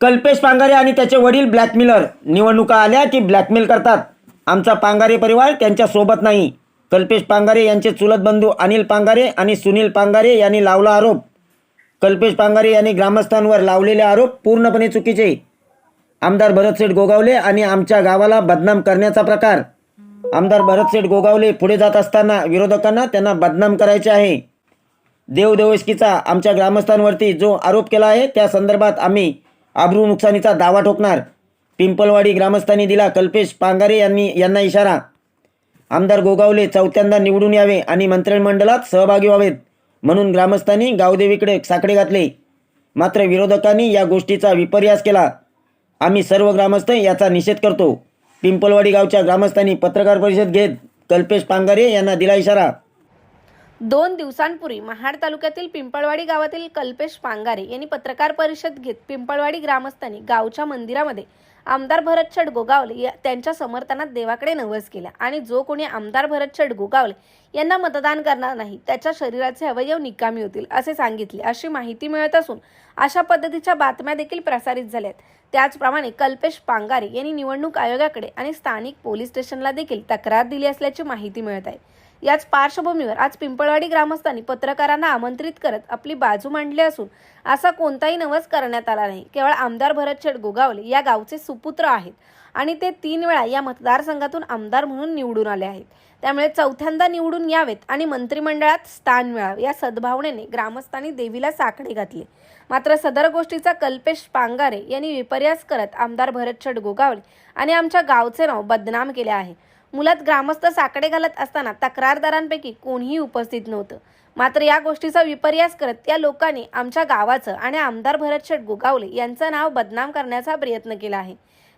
कल्पेश पांगारे आणि त्याचे वडील ब्लॅकमेलर निवडणुका आल्या की ब्लॅकमेल करतात. आमचा पांगारे परिवार त्यांच्यासोबत नाही. कल्पेश पांगारे यांचे चुलत बंधू अनिल पांगारे आणि सुनील पांगारे यांनी लावला आरोप. कल्पेश पांगारे यांनी ग्रामस्थांवर लावलेले आरोप पूर्णपणे चुकीचे. आमदार भरतसेठ गोगावले आणि आमच्या गावाला बदनाम करण्याचा प्रकार. आमदार भरतसेठ गोगावले पुढे जात असताना विरोधकांना त्यांना बदनाम करायचे आहे. देवदेवस्कीचा आमच्या ग्रामस्थांवरती जो आरोप केला आहे त्या संदर्भात आम्ही आब्रू नुकसानीचा दावा ठोकणार. पिंपलवाडी ग्रामस्थांनी दिला कल्पेश पांगारे यांनी यांना इशारा. आमदार गोगावले चौथ्यांदा निवडून यावे आणि मंत्रिमंडळात सहभागी व्हावेत. म्हणून ग्रामस्थांनी गावदेवीकडे साकडे घातले. मात्र विरोधकांनी या गोष्टीचा विपर्यास केला. आम्ही सर्व ग्रामस्थ याचा निषेध करतो. पिंपलवाडी गावच्या ग्रामस्थांनी पत्रकार परिषद घेत कल्पेश पांगारे यांना दिला इशारा. दोन दिवसांपूर्वी महाड तालुक्यातील पिंपळवाडी गावातील कल्पेश पांगारे यांनी पत्रकार परिषद घेत पिंपळवाडी ग्रामस्थांनी गावच्या मंदिरामध्ये आमदार भरतछट गोगावले या त्यांच्या समर्थनात देवाकडे नवस केला आणि जो कोणी आमदार भरतछट गोगावले यांना मतदान करणार नाही त्याच्या शरीराचे अवयव निकामी होतील असे सांगितले. अशी माहिती मिळत असून अशा पद्धतीच्या बातम्या देखील प्रसारित झाल्यात. त्याचप्रमाणे कल्पेश पांगारे यांनी निवडणूक आयोगाकडे आणि स्थानिक पोलीस स्टेशनला देखील तक्रार दिली असल्याची माहिती मिळत आहे. याच पार्श्वभूमीवर आज पिंपळवाडी ग्रामस्थांनी पत्रकारांना आमंत्रित करत आपली बाजू मांडली असून असा कोणताही नवस करण्यात आला नाही. केवळ आमदार भरतशेठ गोगावले या गावचे सुपुत्र आहेत आणि ते तीन वेळा या मतदारसंघातून आमदार म्हणून निवडून आले आहेत. त्यामुळे चौथ्यांदा निवडून यावेत आणि मंत्रिमंडळात स्थान मिळावे या सद्भावनेने ग्रामस्थांनी देवीला साखळी घातली. मात्र सदर गोष्टीचा कल्पेश पांगारे यांनी विपर्यास करत आमदार भरतशेठ गोगावले आणि आमच्या गावचे नाव बदनाम केले आहे. मुलात ग्रामस्थ साकडे घालत असताना तक्रारदारांपैकी कोणीही उपस्थित नव्हतं. मात्र या गोष्टीचा विपर्यास करत या लोकांनी आमच्या गावाचं आणि आमदार भरतशेठ गोगावले यांचं नाव बदनाम करण्याचा प्रयत्न केला आहे.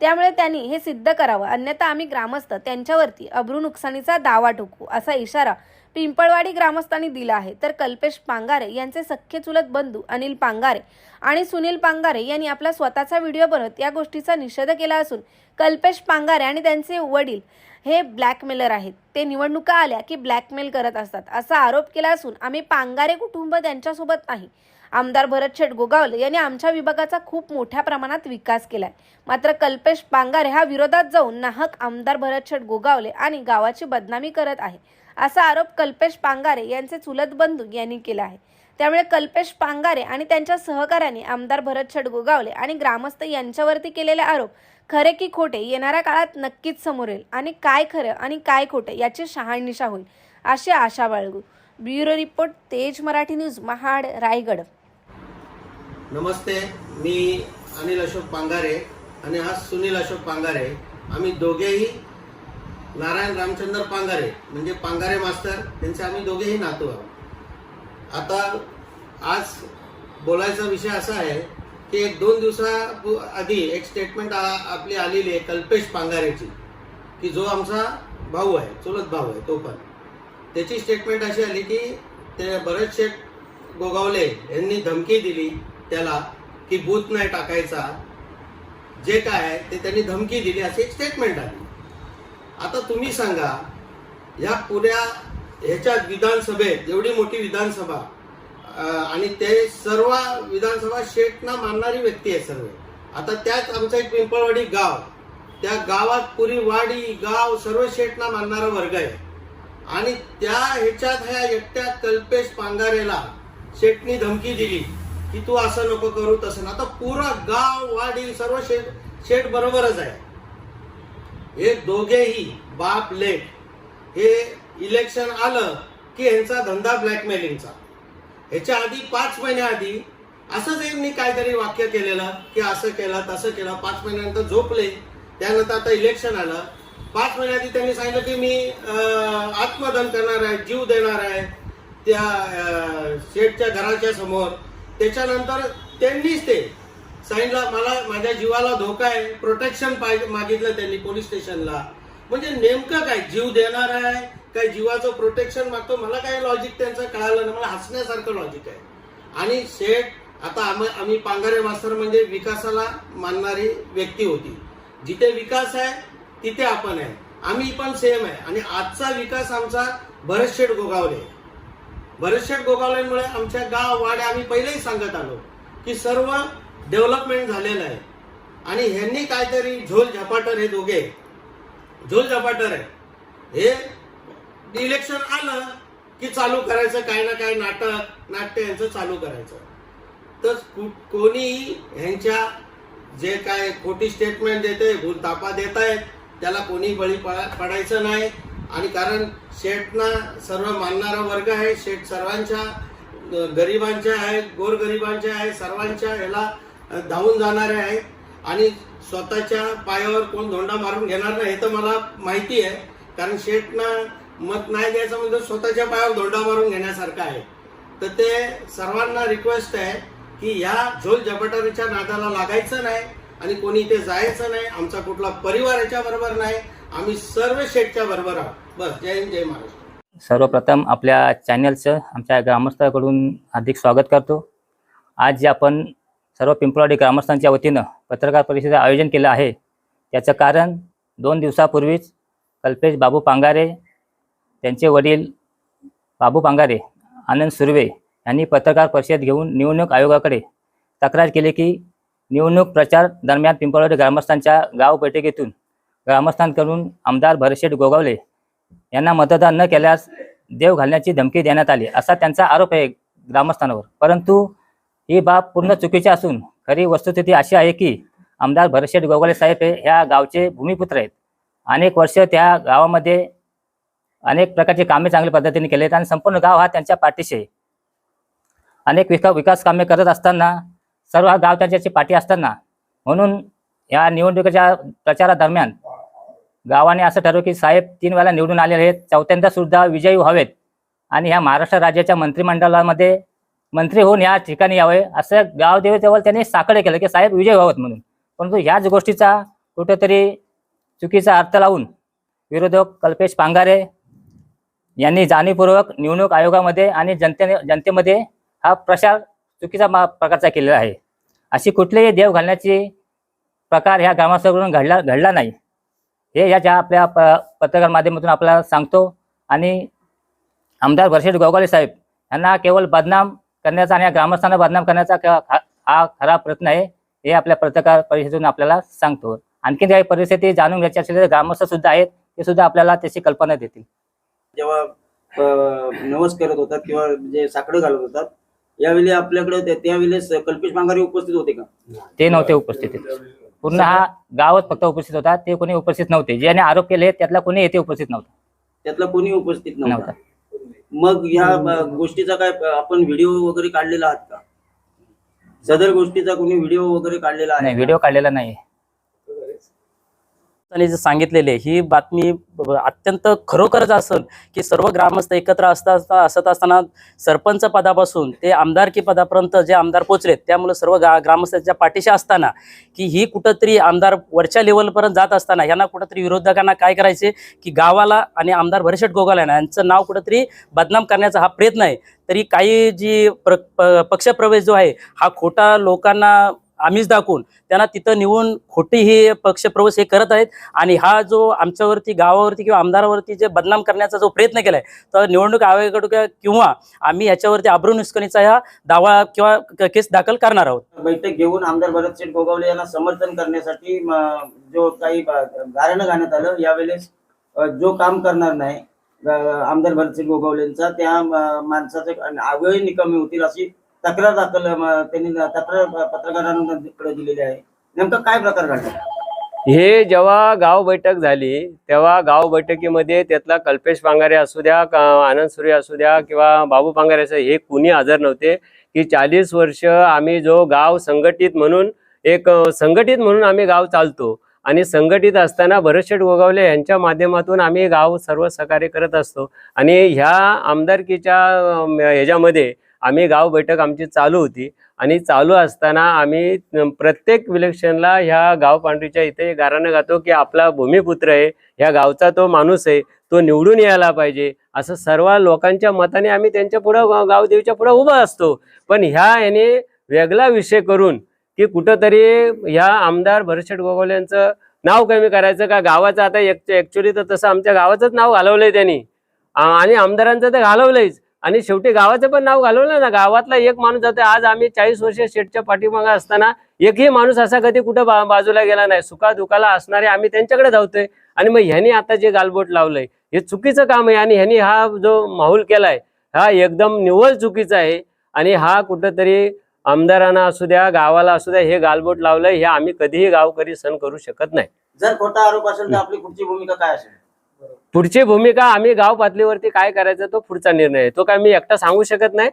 त्यामुळे त्यांनी हे सिद्ध करावं. अन्यथा आम्ही ग्रामस्थ त्यांच्यावरती अब्रू नुकसानीचा दावा ठोकू असा इशारा पिंपळवाडी ग्रामस्थांनी दिला आहे. तर कल्पेश पांगारे यांचे सख्खे चुलत बंधू अनिल पांगारे आणि सुनील पांगारे यांनी आपला स्वतःचा व्हिडिओ बनवत या गोष्टीचा निषेध केला असून कल्पेश पांगारे आणि त्यांचे वडील हे ब्लॅकमेलर आहेत. ते निवडणुका आल्या की ब्लॅकमेल करत असतात असा आरोप केला असून आम्ही पांगारे कुटुंब त्यांच्यासोबत नाही. आमदार भरतशेठ गोगावले यांनी आमच्या विभागाचा खूप मोठ्या प्रमाणात विकास केलाय. मात्र कल्पेश पांगारे हा विरोधात जाऊन नाहक आमदार भरतशेठ गोगावले आणि गावाची बदनामी करत आहे. असा आरोप कल्पेश पांगारे यांचे चुलत बंधू यांनी केला आहे. त्यामुळे कल्पेश पांगारे आणि त्यांच्या सहकाऱ्यांनी आमदार भरतशेठ गोगावले आणि ग्रामस्थ यांच्यावरती केलेले आरोप खरे की खोटे येणाऱ्या काळात नक्कीच समोर येईल. आणि काय खरं आणि काय खोटे याची शहानिशा होईल अशी आशा बाळगू. Bureau report Tej Marathi news Mahad Raigad. नमस्ते मी अनिल अशोक पांगारे आणि हा सुनील अशोक पांगारे. आम्ही दोघेही नारायण रामचंद्र पांगारे म्हणजे पांगारे मास्तर त्यांचे आम्ही दोघेही नातू आहोत. आता आज बोलायचा विषय असा आहे की एक दोन दिवसा आधी एक स्टेटमेंट आपली आलेली आहे कल्पेश पांगारेची की जो आमचा भाऊ आहे चुलत भाऊ आहे तो पण. त्याची स्टेटमेंट अशी आली की ते भरत शेठ गोगावले यांनी धमकी दिली त्याला की बूथ नाही टाकायचा. जे काय आहे ते त्यांनी धमकी दिली अशी एक स्टेटमेंट आली. आता तुम्ही सांगा या पुऱ्या ह्याच्या विधानसभेत एवढी मोठी विधानसभा आणि ते सर्व विधानसभा शेटना मानणारी व्यक्ती आहे सर्व. आता त्याच आमचं एक पिंपळवाडी गाव त्या गावात पुरी वाडी गाव सर्व शेटना मानणारा वर्ग आहे. आणि त्या ह्याच्यात ह्या एकट्या कल्पेश पांगारेला शेटनी धमकी दिली की तू असं नको करू तसं. ना आता पुरा गाव वाडी सर्व शेट शेट बरोबरच आहे. हे दोघेही बाप लेट हे इलेक्शन आलं की ह्यांचा धंदा ब्लॅकमेलिंगचा ह्याच्या आधी पाच महिन्याआधी असंच एक मी काहीतरी वाक्य केलेलं की असं केलं तसं केलं. पाच महिन्यानंतर झोपले. त्यानंतर आता इलेक्शन आलं. पाच महिन्याआधी त्यांनी सांगितलं की मी अं, आत्मदान करणार आहे जीव देणार आहे त्या शेठच्या घराच्या समोर. त्याच्यानंतर त्यांनीच ते सांगितलं मला माझ्या जीवाला धोका आहे. प्रोटेक्शन पाहिजे मागितलं त्यांनी पोलीस स्टेशनला म्हणजे नेमकं काय? जीव देणार आहे? काय जीवाचं प्रोटेक्शन मागतो? मला काय लॉजिक त्यांचं कळालं नाही. मला हसण्यासारखं लॉजिक आहे. आणि शेठ आता आम्ही आम्ही पांगारे मास्तर म्हणजे विकासाला मानणारी व्यक्ती होती. जिथे विकास आहे तिथे आपण आहे. आम्ही पण सेम आहे. आणि आजचा विकास आमचा भरतशेठ गोगावले. भरतशेठ गोगावलेमुळे आमच्या गाव वाड्या आम्ही पहिलेही सांगत आलो की सर्व डेव्हलपमेंट झालेलं आहे. आणि ह्यांनी काहीतरी झोल झपाटर हे दोघे झोल झपाटर आहे. हे इलेक्शन आलं की चालू करायचं काही ना काही नाटक नाट्य यांचं चालू करायचं. तर कु- कोणीही ह्यांच्या जे काय खोटी स्टेटमेंट देते भूलतापा देत आहेत त्याला कोणी बळी पडा- पडायचं नाही. आणि कारण शेठना सर्व मानणारा वर्ग आहे शेठ सर्वांच्या गरिबांच्या आहे गोरगरिबांच्या आहे सर्वांच्या ह्याला धावून जाणारे आहे आणि स्वतःच्या पायावर कोण धोंडा मारून घेणार नाही हे तर मला माहिती आहे. कारण शेठना मत नाही द्यायचं म्हणजे स्वतःच्या पायावर धोंडा मारून घेण्यासारखं आहे. तर ते सर्वांना रिक्वेस्ट आहे की या झोल झपाटारीच्या नादाला लागायचं नाही आणि कोणी इथे जायचं नाही. आमचा कुठला परिवार याच्या बरोबर नाही. आम्ही सर्व शेठच्या बरोबर आहोत. बस जय हिंद जय महाराष्ट्र. सर्वप्रथम आपल्या चॅनलचं आमच्या ग्रामस्थाकडून अधिक स्वागत करतो. आज जे आपण सर्व पिंपळवाडी ग्रामस्थांच्या वतीनं पत्रकार परिषदेचं आयोजन केलं आहे. त्याचं कारण दोन दिवसापूर्वीच कल्पेश बाबू पांगारे त्यांचे वडील बाबू पांगारे आनंद सुर्वे यांनी पत्रकार परिषद घेऊन निवडणूक आयोगाकडे तक्रार केली की निवडणूक प्रचार दरम्यान पिंपळवाडी ग्रामस्थांच्या गाव बैठकीतून ग्रामस्थांकडून आमदार भरशेठ गोगावले यांना मतदान न केल्यास देव घालण्याची धमकी देण्यात आली असा त्यांचा आरोप आहे ग्रामस्थांवर. परंतु ही बाब पूर्ण चुकीची असून खरी वस्तुस्थिती अशी आहे की आमदार भरतशेठ गोगले साहेब हे ह्या गावचे भूमिपुत्र आहेत. अनेक वर्ष त्या गावामध्ये अनेक प्रकारची कामे चांगल्या पद्धतीने केली आहेत आणि संपूर्ण गाव हा त्यांच्या पाठीशी आहे. अनेक विका विकास कामे करत असताना सर्व हा गाव त्यांच्याची पाठी असताना म्हणून या निवडणुकीच्या प्रचारादरम्यान गावाने असं ठरवलं की साहेब तीन वेळा निवडून आलेले आहेत चौथ्यांदा सुद्धा विजयी व्हावेत. आणि ह्या महाराष्ट्र राज्याच्या मंत्रिमंडळामध्ये मंत्री होऊन या ठिकाणी यावे. असं गावदेवतेवर त्यांनी साकडे केलं की साहेब विजय व्हावत म्हणून. परंतु ह्याच गोष्टीचा कुठेतरी चुकीचा अर्थ लावून विरोधक कल्पेश पांगारे यांनी जाणीवपूर्वक निवडणूक आयोगामध्ये आणि जनतेने जनतेमध्ये हा प्रचार चुकीचा मा- प्रकारचा केलेला आहे. अशी कुठलेही देव घालण्याची प्रकार ह्या ग्रामस्थाकडून घडला घडला नाही. हे याच्या आपल्या प पत्रकार माध्यमातून आपल्याला सांगतो. आणि आमदार भरशेठ गोगाले साहेब यांना केवळ बदनाम करण्याचा आणि या ग्रामस्थांना बदनाम करण्याचा हा खरा प्रयत्न आहे हे आपल्या पत्रकार परिषदेतून आपल्याला सांगतो. आणखीन काही परिस्थिती जाणून घ्यायची असलेले तर ग्रामस्थ सुद्धा आहेत ते सुद्धा आपल्याला त्याची कल्पना देतील. जेव्हा नवस करत होतात किंवा जे साकडं घालत होतात यावेळी आपल्याकडे त्या- त्यावेळेस कल्पेश मांगारे उपस्थित होते का? ते नव्हते उपस्थित. पूर्ण हा गावच फक्त उपस्थित होता ते कोणी उपस्थित नव्हते. ज्याने आरोप केले त्यातला कोणी येथे उपस्थित नव्हता. त्यातला कोणी उपस्थित नव्हता. मग ह्या गोष्टीचा काय आपण व्हिडिओ वगैरे काढलेला आहात का? सदर गोष्टीचा कोणी व्हिडिओ वगैरे काढलेला नाही आहे व्हिडिओ काढलेला नाही जे सांगितलेले ही बातमी अत्यंत खरोखरच असेल की सर्व ग्रामस्थ एकत्र असता असता असत असताना सरपंच पदापासून ते आमदारकी पदापर्यंत जे आमदार पोचलेत त्यामुळे सर्व गा ग्रामस्थांच्या पाठीशी असताना की ही कुठंतरी आमदार वरच्या लेवलपर्यंत जात असताना ह्यांना कुठंतरी विरोधकांना काय करायचे की गावाला आणि आमदार भरशेट गोगाला यांचं नाव कुठंतरी बदनाम करण्याचा हा प्रयत्न आहे. तरी काही जी प्र प- पक्षप्रवेश जो आहे हा खोटा लोकांना आम्हीच दाखवून त्यांना तिथं निवून खोटी ही पक्षप्रवेश हे करत आहेत. आणि हा जो आमच्यावरती गावावरती किंवा आमदारावरती जे बदनाम करण्याचा जो प्रयत्न केलाय तर निवडणूक आयोगाकडून किंवा आम्ही याच्यावरती आब्रू नुस्कणीचा हा दावा किंवा केस दाखल करणार आहोत. बैठक घेऊन आमदार भरतशेठ गोगावले यांना समर्थन करण्यासाठी जो काही गारणं घालण्यात आलं यावेळेस जो काम करणार नाही आमदार भरतशेठ गोगावलेंचा त्या माणसाचे अवयव निकमी होतील अशी तक्रार दाखल म, त्यांनी तक्रार पत्रकारांकडे दिलेली आहे. नेमकं काय प्रकार घडला? हे जेव्हा गाव बैठक झाली तेव्हा गाव बैठकीमध्ये त्यातला कल्पेश पांगारे असू द्या का आनंद सूर्य असू द्या किंवा बाबू पांगारे असू हे कुणी हजर नव्हते. की चाळीस वर्ष आम्ही जो गाव संघटित म्हणून एक अ, संघटित म्हणून आम्ही गाव चालतो. आणि संघटित असताना भरतशेठ गोगावले यांच्या माध्यमातून आम्ही गाव सर्व सहकार्य करत असतो. आणि ह्या आमदारकीच्या अम, ह्याच्यामध्ये आम्ही गाव बैठक आमची चालू होती. आणि चालू असताना आम्ही प्रत्येक इलेक्शनला ह्या गाव पांढरीच्या इथे गारानं गातो की आपला भूमिपुत्र आहे ह्या गावचा तो माणूस आहे तो निवडून यायला पाहिजे. असं सर्व लोकांच्या मताने आम्ही त्यांच्या पुढं गाव- गावदेवीच्या पुढं उभा असतो. पण ह्या याने वेगळा विषय करून की कुठंतरी ह्या आमदार भरशेट गोगावले यांचं नाव कमी करायचं का? गावाचं आता ॲक्च्युली तर तसं आमच्या गावाचंच नाव घालवलंय त्यांनी. आणि आमदारांचं तर घालवलंयच. आणि शेवटी गावाचं पण नाव घालवलं ना गावातला एक माणूस जातोय. आज आम्ही चाळीस वर्ष शेटच्या पाठीमागे असताना एकही माणूस असा कधी कुठं बा- बाजूला गेला नाही. सुखा दुखाला असणारे आम्ही त्यांच्याकडे धावतोय. आणि मग ह्यांनी आता जे गालबोट लावलंय हे चुकीचं काम आहे. आणि ह्यांनी हा जो माहोल केलाय हा एकदम निव्वळ चुकीचा आहे. आणि हा कुठंतरी आमदारांना असू द्या गावाला असू द्या हे गालबोट लावलंय हे आम्ही कधीही गावकरी सण करू शकत नाही. जर खोटा आरोप असेल तर आपली पुढची भूमिका काय असेल? पुढची भूमिका आम्ही गाव पातळीवरती काय करायचं तो पुढचा निर्णय आहे. तो काय मी एकटा सांगू शकत नाही.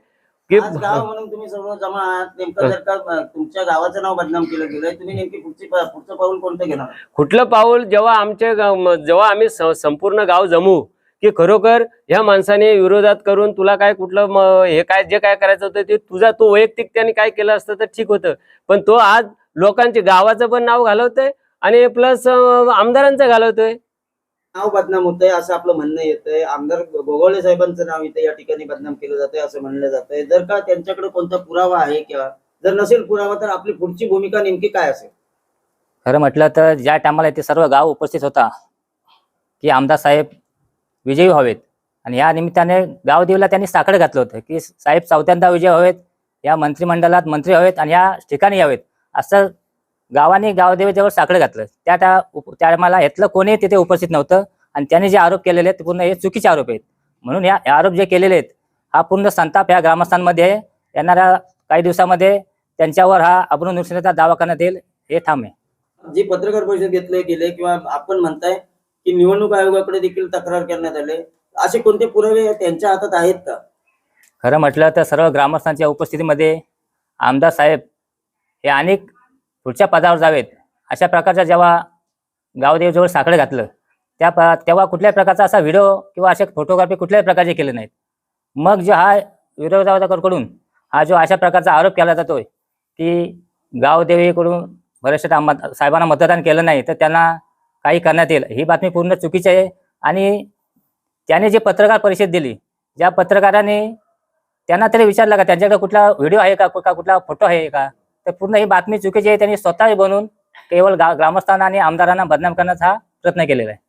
की आज गाव म्हणून तुम्ही सर्व जमा आहात नेमकं जर का अं, तुमच्या गावाचं नाव बदनाम केलं गेलंय तुम्ही नेमकी पुढची पा- पुढचं पाऊल कोणतं घेणार? कुठलं पाऊल जेव्हा आमचे ग- म- जेव्हा आम्ही स- संपूर्ण गाव जमू की खरोखर ह्या माणसाने विरोधात करून तुला काय कुठलं म- हे काय जे काय करायचं होतं ते तुझा तो वैयक्तिक त्याने काय केलं असतं तर ठीक होतं. पण तो आज लोकांचे गावाचं पण नाव घालवतोय आणि प्लस आमदारांचं घालवतोय. नाव बदनाम आहे असं आपलं म्हणणं येतंय. आमदार गोगवळे साहेबांचं नाव इथे या ठिकाणी बदनाम केलं जातंय असं म्हणलं जातंय. जर का त्यांच्याकडे कोणता पुरावा आहे किंवा जर नसेल पुरावा तर आपली पुढची भूमिका नेमकी काय असेल? खरं म्हटलं तर ज्या टायमाला इथे सर्व गाव उपस्थित होता की आमदार साहेब विजयी व्हावेत. आणि या निमित्ताने गावदेवीला त्यांनी साकडं घातलं होतं की साहेब चौथ्यांदा विजय व्हावेत या मंत्रिमंडळात मंत्री व्हावेत आणि या ठिकाणी यावेत. असं गावाने गावदेवीजवळ साकडं घातलं. त्या त्या टायमाला ह्यातलं कोणी तिथे उपस्थित नव्हतं. आणि त्यांनी जे आरोप केलेले आहेत पूर्ण हे चुकीचे आरोप आहेत. म्हणून या आरोप जे केलेले आहेत हा पूर्ण संताप या ग्रामस्थांमध्ये आहे. येणाऱ्या काही दिवसामध्ये त्यांच्यावर हा अब्रू नुकसानीचा दावा करण्यात येईल हे ठाम आहे. जी पत्रकार परिषद घेतले गेले किंवा आपण म्हणताय की निवडणूक आयोगाकडे देखील तक्रार करण्यात आले. असे कोणते पुरावे त्यांच्या हातात आहेत का? खरं म्हटलं तर सर्व ग्रामस्थांच्या उपस्थितीमध्ये आमदार साहेब हे अनेक पुढच्या पदावर जावेत. अशा प्रकारचा जेव्हा गावदेवजवळ साकडं घातलं त्या प तेव्हा कुठल्याही प्रकारचा असा व्हिडिओ किंवा असे फोटोग्राफी कुठल्याही प्रकारचे केले नाहीत. मग जो हा विरोधकाकडून हा जो अशा प्रकारचा आरोप केला जातोय की गावदेवीकडून बऱ्याचशा मत साहेबांना मतदान केलं नाही तर त्यांना काही करण्यात येईल ही बातमी पूर्ण चुकीची आहे. आणि त्याने जे पत्रकार परिषद दिली ज्या पत्रकाराने त्यांना तरी विचारलं का त्यांच्याकडे कुठला व्हिडिओ आहे का कुठला फोटो आहे का? तर पूर्ण ही बातमी चुकीची आहे त्यांनी स्वतः बनवून केवळ गा ग्रामस्थांना आणि आमदारांना बदनाम करण्याचा हा प्रयत्न केलेला आहे.